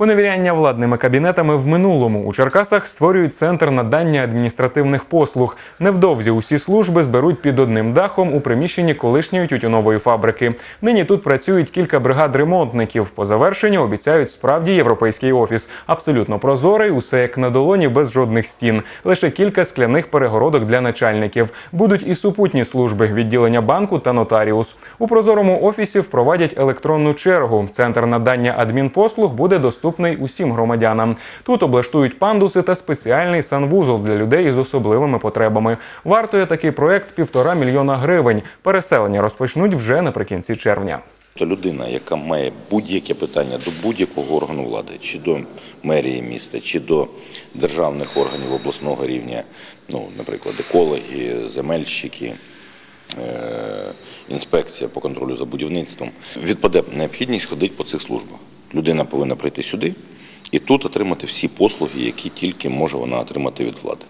Поневіряння владними кабінетами в минулому у Черкасах створюють центр надання адміністративних послуг. Невдовзі усі служби зберуть під одним дахом у приміщенні колишньої тютюнової фабрики. Нині тут працюють кілька бригад ремонтників. По завершенню обіцяють справді європейський офіс. Абсолютно прозорий, усе як на долоні, без жодних стін. Лише кілька скляних перегородок для начальників. Будуть і супутні служби відділення банку та нотаріус. У прозорому офісі впровадять електронну чергу. Центр надання адмінпослуг буде доступний усім громадянам. Тут облаштують пандуси та спеціальний санвузол для людей із особливими потребами. Вартує такий проект півтора мільйона гривень. Переселення розпочнуть вже наприкінці червня. То людина, яка має будь-яке питання до будь-якого органу влади, чи до мерії міста, чи до державних органів обласного рівня, ну, наприклад, екологи, земельщики, е, інспекція по контролю за будівництвом, відпаде необхідність ходити по цих службах. Людина повинна прийти сюди і тут отримати всі послуги, які тільки може вона отримати від влади.